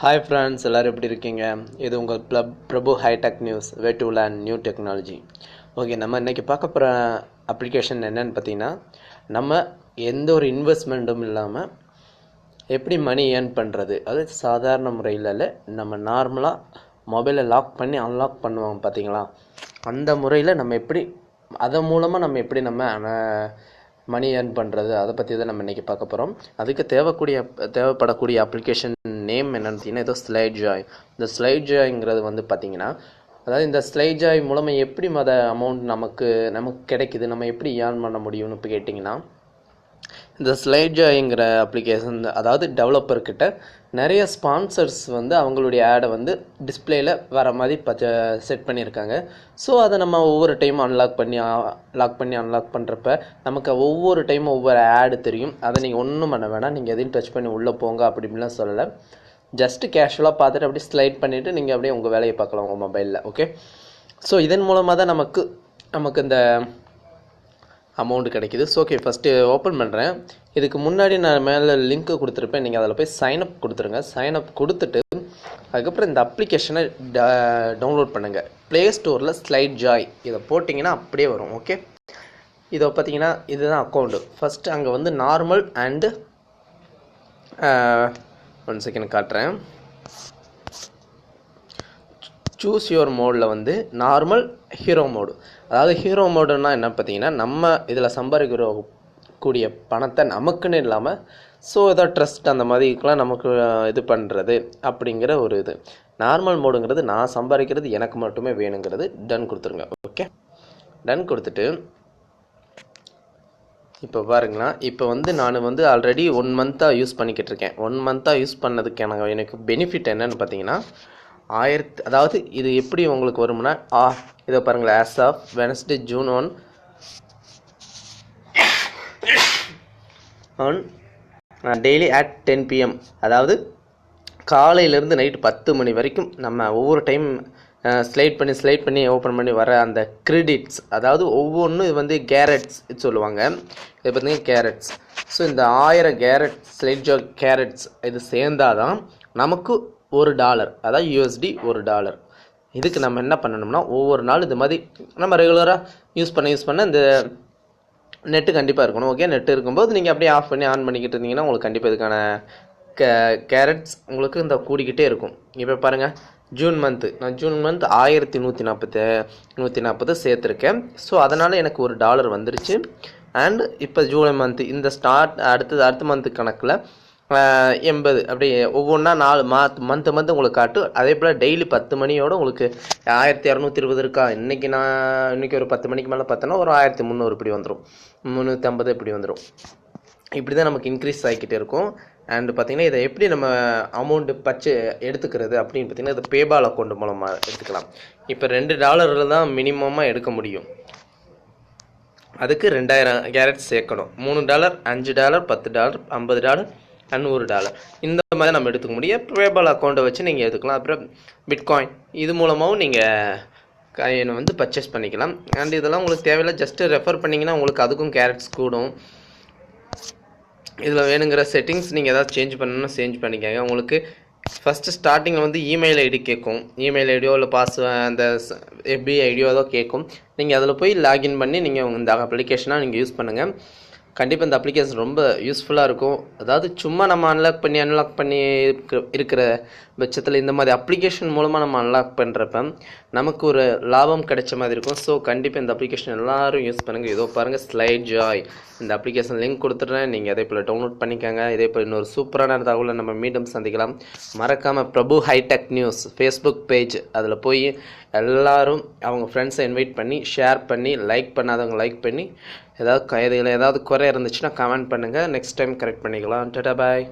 Hi friends எல்லோரும் எப்படி இருக்கீங்க? இது உங்கள் blob Prabhu hi tech news way to learn new technology okay நம்ம இன்றைக்கி பார்க்க போகிற அப்ளிகேஷன் என்னன்னு பார்த்தீங்கன்னா நம்ம எந்த ஒரு இன்வெஸ்ட்மெண்ட்டும் இல்லாமல் எப்படி மணி ஏர்ன் பண்ணுறது அது சாதாரண முறையில் இல்லை நம்ம நார்மலாக மொபைலை லாக் பண்ணி அன்லாக் பண்ணுவோம் பார்த்தீங்களா? அந்த முறையில் நம்ம எப்படி அதன் மூலமாக நம்ம எப்படி நம்ம மணி ஏர்ன் பண்ணுறது அதை பற்றி தான் நம்ம இன்றைக்கி பார்க்க போகிறோம் அதுக்கு தேவைக்கூடிய தேவைப்படக்கூடிய அப்ளிகேஷன் நேம் என்னென்னு பார்த்தீங்கன்னா ஏதோ ஸ்லைட் ஜாய் இந்த ஸ்லைட் ஜாய்ங்கிறது வந்து பார்த்திங்கன்னா அதாவது இந்த ஸ்லைட் ஜாய் மூலமாக எப்படி மத அமௌண்ட் நமக்கு நமக்கு கிடைக்குது நம்ம எப்படி ஏர்ன் பண்ண முடியும்னு இப்போ கேட்டிங்கன்னா இந்த ஸ்லைட்ஜாய்ங்கிற அப்ளிகேஷன் அதாவது டெவலப்பர்கிட்ட நிறைய ஸ்பான்சர்ஸ் வந்து அவங்களுடைய ஆடை வந்து டிஸ்பிளேயில் வர மாதிரி பச்ச செட் பண்ணியிருக்காங்க. ஸோ அதை நம்ம ஒவ்வொரு டைமும் அன்லாக் பண்ணி லாக் பண்ணி அன்லாக் பண்ணுறப்ப நமக்கு ஒவ்வொரு டைமும் ஒவ்வொரு ஆடு தெரியும். அதை நீங்கள் ஒன்றும் பண்ண வேணாம். நீங்கள் எதையும் டச் பண்ணி உள்ளே போங்க அப்படின்லாம் சொல்லலை. ஜஸ்ட்டு கேஷுவலாக பார்த்துட்டு அப்படியே ஸ்லைட் பண்ணிவிட்டு நீங்கள் அப்படியே உங்கள் வேலையை பார்க்கலாம் உங்கள் மொபைலில் ஓகே ஸோ இதன் மூலமாக தான் நமக்கு நமக்கு இந்த அமௌண்ட் கிடைக்குது. ஸோ ஓகே ஃபஸ்ட்டு ஓப்பன் பண்ணுறேன் இதுக்கு முன்னாடி நான் மேலே லிங்க்கு கொடுத்துருப்பேன். நீங்கள் அதில் போய் சைனப் கொடுத்துருங்க. சைனப் கொடுத்துட்டு அதுக்கப்புறம் இந்த அப்ளிகேஷனை டவுன்லோட் பண்ணுங்கள் ப்ளே ஸ்டோரில் ஸ்லைட் ஜாய் இதை போட்டிங்கன்னா அப்படியே வரும் ஓகே இதை பார்த்தீங்கன்னா இதுதான் அக்கௌண்ட்டு ஃபஸ்ட்டு அங்கே வந்து நார்மல் அண்டு ஒன் செகண்ட் காட்டுறேன். சூஸ் யுவர் மோடில் வந்து நார்மல் ஹீரோ மோடு அதாவது ஹீரோ மோடுன்னா என்ன பார்த்தீங்கன்னா நம்ம இதில் சம்பாதிக்கிற கூடிய பணத்தை நமக்குன்னு இல்லாமல் ஸோ ஏதோ ட்ரஸ்ட் அந்த மாதிரிக்கெலாம் நமக்கு இது பண்ணுறது அப்படிங்கிற ஒரு இது. நார்மல் மோடுங்கிறது நான் சம்பாதிக்கிறது எனக்கு மட்டுமே வேணுங்கிறது டன் கொடுத்துருங்க ஓகே டன் கொடுத்துட்டு இப்போ பாருங்களா இப்போ வந்து நான் வந்து ஆல்ரெடி ஒன் மந்த்தாக யூஸ் பண்ணிக்கிட்டு இருக்கேன். ஒன் மந்த்தாக யூஸ் பண்ணதுக்கு எனக்கு எனக்கு பெனிஃபிட் என்னன்னு பார்த்தீங்கன்னா ஆயிரத்து அதாவது இது எப்படி உங்களுக்கு வரும்னா ஆ இதை பாருங்களேன் as of Wednesday June one on daily at ten PM அதாவது காலையிலேருந்து நைட்டு பத்து மணி வரைக்கும் நம்ம ஒவ்வொரு டைம் ஸ்லைட் பண்ணி ஸ்லைட் பண்ணி ஓப்பன் பண்ணி வர அந்த கிரெடிட்ஸ் அதாவது ஒவ்வொன்றும் இது வந்து கேரட்ஸ் சொல்லுவாங்க. இது பார்த்தீங்கன்னா கேரட்ஸ் ஸோ இந்த ஆயிரம் கேரட் ஸ்லைட் ஜோ கேரட்ஸ் இது சேர்ந்தாதான் நமக்கு ஒரு டாலர் அதாவது யூஎஸ்டி ஒரு டாலர் இதுக்கு நம்ம என்ன பண்ணணும்னா ஒவ்வொரு நாள் இந்த மாதிரி நம்ம ரெகுலராக யூஸ் பண்ண யூஸ் பண்ண இந்த நெட்டு கண்டிப்பாக இருக்கணும். ஓகே நெட்டு இருக்கும்போது நீங்கள் அப்படியே ஆஃப் பண்ணி ஆன் பண்ணிக்கிட்டு இருந்தீங்கன்னா உங்களுக்கு கண்டிப்பாக இதுக்கான கே கேரட்ஸ் உங்களுக்கு இந்த கூடிக்கிட்டே இருக்கும். இப்போ பாருங்கள் ஜூன் மந்த்து நான் ஜூன் மந்த் ஆயிரத்தி நூற்றி நாற்பத்தி நூற்றி நாற்பது சேர்த்துருக்கேன். ஸோ அதனால் எனக்கு ஒரு டாலர் வந்துருச்சு. அண்ட் இப்போ ஜூலை மந்த்து இந்த ஸ்டார்ட் அடுத்தது அடுத்த மந்த்து கணக்கில் எண்பது. அப்படி ஒவ்வொன்றா நாலு மாத் மந்த்து மந்த்து உங்களுக்கு காட்டும் அதே போல் டெய்லி பத்து மணியோடு உங்களுக்கு ஆயிரத்தி இரநூத்தி இருபது இருக்கா? இன்றைக்கி நான் இன்றைக்கி ஒரு பத்து மணிக்கு மேலே பார்த்தோன்னா ஒரு ஆயிரத்தி முந்நூறு இப்படி வந்துடும் முந்நூற்றி ஐம்பது இப்படி வந்துடும் இப்படி தான் நமக்கு இன்க்ரீஸ் ஆகிக்கிட்டே இருக்கும். அண்ட் பார்த்திங்கன்னா இதை எப்படி நம்ம அமௌண்ட்டு பச்சு எடுத்துக்கிறது அப்படின்னு பார்த்திங்கன்னா இது பேபால் அக்கௌண்ட் மூலமாக எடுத்துக்கலாம். இப்போ ரெண்டு டாலரில் தான் மினிமமாக எடுக்க முடியும். அதுக்கு ரெண்டாயிரம் கேரட் சேர்க்கணும். மூணு டாலர் அஞ்சு டாலர் பத்து டாலர் ஐம்பது டாலர் நூறு டாலர். இந்த மாதிரி நம்ம எடுத்துக்க முடியும். பேபால் அக்கௌண்ட்டை வச்சு நீங்கள் எடுத்துக்கலாம் அப்புறம் பிட்காயின் இது மூலமாகவும் நீங்கள் காயினை வந்து பர்ச்சேஸ் பண்ணிக்கலாம். அண்ட் இதெல்லாம் உங்களுக்கு தேவையில்லை. ஜஸ்ட்டு ரெஃபர் பண்ணிங்கன்னா உங்களுக்கு அதுக்கும் கேரட்ஸ் கூடும். இதில் வேணுங்கிற செட்டிங்ஸ் நீங்கள் எதாவது சேஞ்ச் பண்ணணும்னா சேஞ்ச் பண்ணிக்கோங்க. உங்களுக்கு ஃபஸ்ட்டு ஸ்டார்டிங்கில் வந்து இமெயில் ஐடி கேட்கும். இமெயில் ஐடியோ இல்லை பாஸ் அந்த எஃபி ஐடியோ ஏதோ கேட்கும். நீங்கள் அதில் போய் லாகின் பண்ணி நீங்கள் இந்த அப்ளிகேஷனாக நீங்கள் யூஸ் பண்ணுங்கள் கண்டிப்பாக இந்த அப்ளிகேஷன் ரொம்ப யூஸ்ஃபுல்லாக இருக்கும். அதாவது சும்மா நம்ம அன்லாக் பண்ணி அன்லாக் பண்ணி இருக்கிற பட்சத்தில் இந்த மாதிரி அப்ளிகேஷன் மூலமாக நம்ம அன்லாக் பண்ணுறப்ப நமக்கு ஒரு லாபம் கிடைச்ச மாதிரி இருக்கும். ஸோ கண்டிப்பாக இந்த அப்ளிகேஷன் எல்லோரும் யூஸ் பண்ணுங்கள் இதோ பாருங்கள் ஸ்லைட் ஜாய் இந்த அப்ளிகேஷன் லிங்க் கொடுத்துட்றேன். நீங்கள் அதே போல் டவுன்லோட் பண்ணிக்கோங்க. இதே போல் இன்னொரு சூப்பரான தகவலை நம்ம மீண்டும் சந்திக்கலாம். மறக்காமல் Prabhu hi tech news Facebook page அதில் போய் எல்லோரும் அவங்க ஃப்ரெண்ட்ஸை இன்வைட் பண்ணி ஷேர் பண்ணி லைக் பண்ணாதவங்க லைக் பண்ணி ஏதாவது இதில் ஏதாவது குறை இருந்துச்சுன்னா கமெண்ட் பண்ணுங்கள் நெக்ஸ்ட் டைம் கரெக்ட் பண்ணிக்கலாம். டடா பாய்